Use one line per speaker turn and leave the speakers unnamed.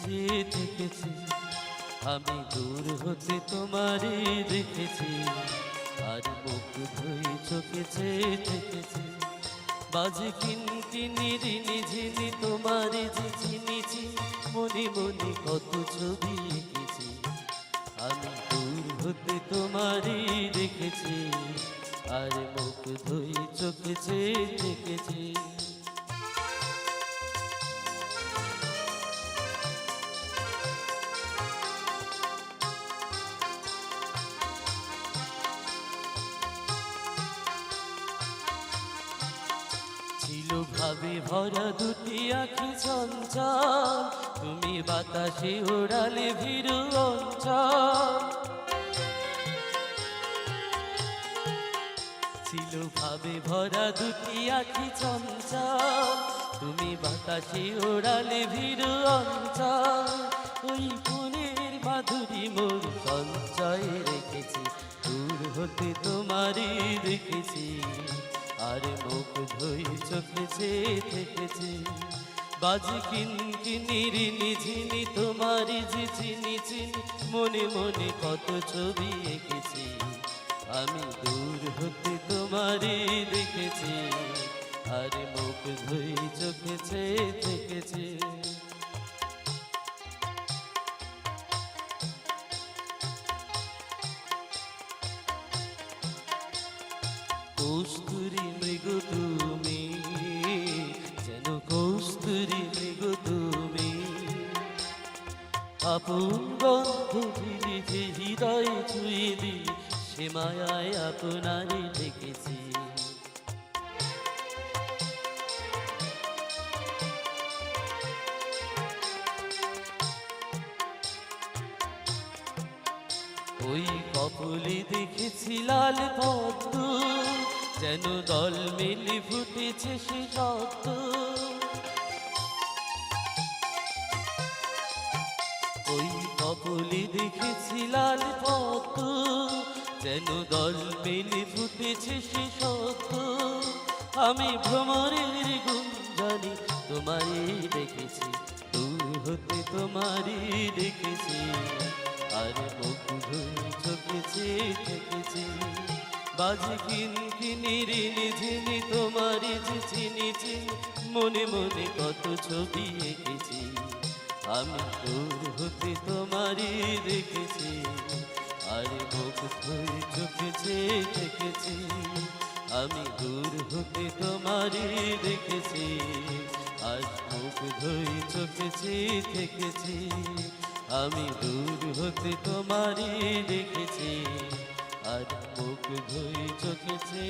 থেকেছি থেকেছি। আমি দূর হতে তোমারই দেখেছি। আর মুখ ধুই চোখেছে থেকেছি। বাজে কিনকিনি রিনি ঝিনি তোমারই যে চিনিছি। মনে মনে কত ছবি এঁকেছি। আমি দূর হতে তোমারই দেখেছি। আর মুখ ধুই চোখেছে দেখেছি ছিল ভাবে ভরা দুটি আখি চঞ্চল, তুমি বাতাসে ওড়ালে ভীরু অঞ্চল। ছিল ভাবে ভরা দুটি আখি চঞ্চল, তুমি বাতাসে ওড়ালে ভীরু অঞ্চল। ওই ফুলের মাধুরী মোর সঞ্চয়ে রেখেছি, দূর হতে তোমারই দেখেছি। আর মুখ ধুই চোখেছে থেকেছি। বাজি কিন কিনিরি নিঝিনি তোমারই যে চিনি মনে মনে কত ছবি এঁকেছি। আমি দূর হতে তোমারি দেখেছি, আর মুখ ধুই চোখেছে থেকেছি। কস্তুরি আপন গন্ধ যে হৃদয় ছুঁয়ে দি সে মায়ায় আপনারই দেখেছি। ওই কপলে দেখেছি লাল পদ্ম, যেন দল মিলে ফুটেছে সে রক্ত ওই কপলে দেখেছি লাল পদ্ম যেন দল মিলে ফুটেছে সে সত্য আমি ভ্রমরের গুঞ্জানি তোমারই দেখেছি, দূর হতে তোমারই দেখেছি। আর ধুই চোখেছে থেকেছি বাজে কিন কিনি রিনি ঝিনি তোমারই চিনি মনে মনে কত ছবি এঁকেছি। আমি দূর হতে তোমারই দেখেছি, আর মুখ ধুই চোখেছে থেকেছি আমি দূর হতে তোমারই দেখেছি আজ মুখ ধুই চোখেছি থেকেছি আমি দূর হতে তোমারই দেখেছি, আর মুখ ধুই চোখেছে